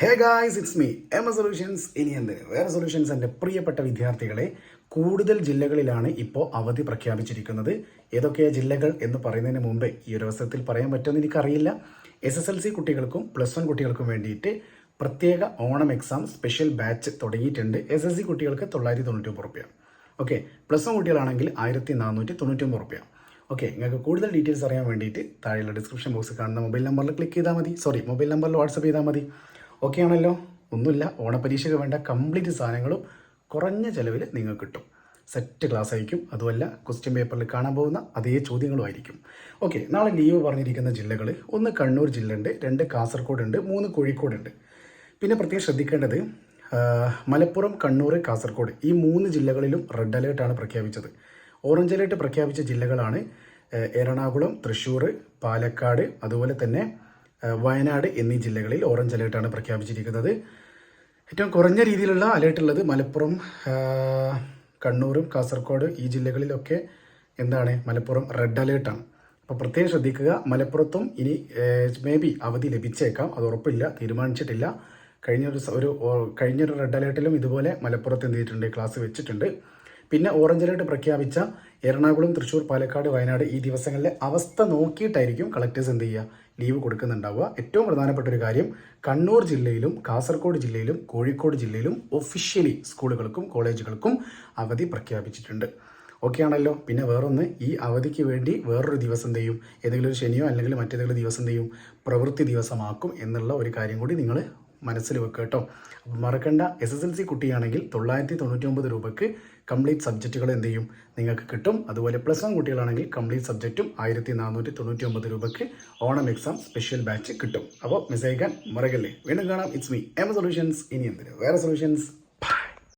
Hey guys it's me M A solutions ഇനി എന്ത്? വേറെ സൊല്യൂഷൻസ് എന്റെ പ്രിയപ്പെട്ട വിദ്യാർത്ഥികളെ കൂടുതൽ ജില്ലകളിലാണ് ഇപ്പോൾ അവധി പ്രഖ്യാപിച്ചിരിക്കുന്നത്. ഏതൊക്കെയാ ജില്ലകൾ എന്ന് പറയുന്നതിന് മുമ്പേ ഈ ഒരു അവസരത്തിൽ പറയാൻ പറ്റുമെന്ന് എനിക്കറിയില്ല. എസ് എസ് എൽ സി കുട്ടികൾക്കും പ്ലസ് വൺ കുട്ടികൾക്കും വേണ്ടിയിട്ട് പ്രത്യേക ഓണം എക്സാം സ്പെഷ്യൽ ബാച്ച് തുടങ്ങിയിട്ടുണ്ട്. എസ് എസ് സി കുട്ടികൾക്ക് തൊള്ളായിരത്തി തൊണ്ണൂറ്റി ഒമ്പത് റുപ്യ ഓക്കെ പ്ലസ് വൺ കുട്ടികളാണെങ്കിൽ ആയിരത്തി നാനൂറ്റി തൊണ്ണൂറ്റി ഒമ്പത് റുപ്യ ഓക്കെ നിങ്ങൾക്ക് കൂടുതൽ ഡീറ്റെയിൽസ് അറിയാൻ വേണ്ടിയിട്ട് താഴെയുള്ള ഡിസ്ക്രിപ്ഷൻ ബോക്സിൽ കാണുന്ന മൊബൈൽ നമ്പറിൽ ക്ലിക്ക് ചെയ്താൽ മതി. സോറി മൊബൈൽ നമ്പറിൽ വാട്സപ്പ് ചെയ്താൽ മതി. ഓക്കെ ആണല്ലോ ഒന്നുമില്ല. ഓണപരീക്ഷയ്ക്ക് വേണ്ട കംപ്ലീറ്റ് സാധനങ്ങളും കുറഞ്ഞ ചിലവിൽ നിങ്ങൾക്ക് കിട്ടും. സെറ്റ് ക്ലാസ് ആയിരിക്കും. അതുമല്ല ക്വസ്റ്റ്യൻ പേപ്പറിൽ കാണാൻ പോകുന്ന അതേ ചോദ്യങ്ങളും ആയിരിക്കും. ഓക്കെ നാളെ ലീവ് പറഞ്ഞിരിക്കുന്ന ജില്ലകൾ ഒന്ന് കണ്ണൂർ ജില്ല ഉണ്ട് രണ്ട് കാസർഗോഡ് ഉണ്ട് മൂന്ന് കോഴിക്കോട് ഉണ്ട് പിന്നെ പ്രത്യേകം ശ്രദ്ധിക്കേണ്ടത് മലപ്പുറം കണ്ണൂർ കാസർഗോഡ് ഈ മൂന്ന് ജില്ലകളിലും റെഡ് അലേർട്ടാണ് പ്രഖ്യാപിച്ചത്. ഓറഞ്ച് അലേർട്ട് പ്രഖ്യാപിച്ച ജില്ലകളാണ് എറണാകുളം തൃശ്ശൂർ പാലക്കാട് അതുപോലെ തന്നെ വയനാട് എന്നീ ജില്ലകളിൽ ഓറഞ്ച് അലേർട്ടാണ് പ്രഖ്യാപിച്ചിരിക്കുന്നത്. ഏറ്റവും കുറഞ്ഞ രീതിയിലുള്ള അലേർട്ട് ഉള്ളത് മലപ്പുറം കണ്ണൂരും കാസർഗോഡ് ഈ ജില്ലകളിലൊക്കെ എന്താണ്? മലപ്പുറം റെഡ് അലേർട്ടാണ്. അപ്പോൾ പ്രത്യേകം ശ്രദ്ധിക്കുക മലപ്പുറത്തും ഇനി മേ ബി അവധി ലഭിച്ചേക്കാം. അത് ഉറപ്പില്ല തീരുമാനിച്ചിട്ടില്ല. കഴിഞ്ഞൊരു ഒരു കഴിഞ്ഞൊരു റെഡ് അലേർട്ടിലും ഇതുപോലെ മലപ്പുറത്ത് എന്ത് ചെയ്തിട്ടുണ്ട്? ക്ലാസ് വെച്ചിട്ടുണ്ട്. പിന്നെ ഓറഞ്ച് അലേർട്ട് പ്രഖ്യാപിച്ച എറണാകുളം തൃശ്ശൂർ പാലക്കാട് വയനാട് ഈ ദിവസങ്ങളിലെ അവസ്ഥ നോക്കിയിട്ടായിരിക്കും കളക്ടേഴ്സ് എന്ത് ചെയ്യുക? ലീവ് കൊടുക്കുന്നുണ്ടാവുക. ഏറ്റവും പ്രധാനപ്പെട്ട ഒരു കാര്യം കണ്ണൂർ ജില്ലയിലും കാസർഗോഡ് ജില്ലയിലും കോഴിക്കോട് ജില്ലയിലും ഒഫീഷ്യലി സ്കൂളുകൾക്കും കോളേജുകൾക്കും അവധി പ്രഖ്യാപിച്ചിട്ടുണ്ട്. ഓക്കെ ആണല്ലോ? പിന്നെ വേറൊന്ന് ഈ അവധിക്ക് വേണ്ടി വേറൊരു ദിവസം ചെയ്യും? ഏതെങ്കിലും ഒരു ശനിയോ അല്ലെങ്കിൽ മറ്റേതെങ്കിലും ദിവസം ചെയ്യും? പ്രവൃത്തി ദിവസമാക്കും എന്നുള്ള ഒരു കാര്യം കൂടി നിങ്ങൾ മനസ്സിൽ വെക്കുക കേട്ടോ. അപ്പം മറക്കണ്ട. എസ് എസ് എൽ സി കുട്ടിയാണെങ്കിൽ തൊള്ളായിരത്തി തൊണ്ണൂറ്റി രൂപയ്ക്ക് കംപ്ലീറ്റ് സബ്ജക്റ്റുകൾ എന്ത് ചെയ്യും? നിങ്ങൾക്ക് കിട്ടും. അതുപോലെ പ്ലസ് വൺ കുട്ടികളാണെങ്കിൽ കംപ്ലീറ്റ് സബ്ജക്റ്റും ആയിരത്തി നാനൂറ്റി തൊണ്ണൂറ്റി ഒമ്പത് രൂപയ്ക്ക് ഓണം എക്സാം സ്പെഷ്യൽ ബാച്ച് കിട്ടും. അപ്പോൾ മിസ് അയക്കാൻ മറക്കല്ലേ? വീണ്ടും കാണാം. ഇറ്റ്സ് മീ എം സൊല്യൂഷൻസ് ഇനി എന്തിന്? വേറെ സൊല്യൂഷൻസ്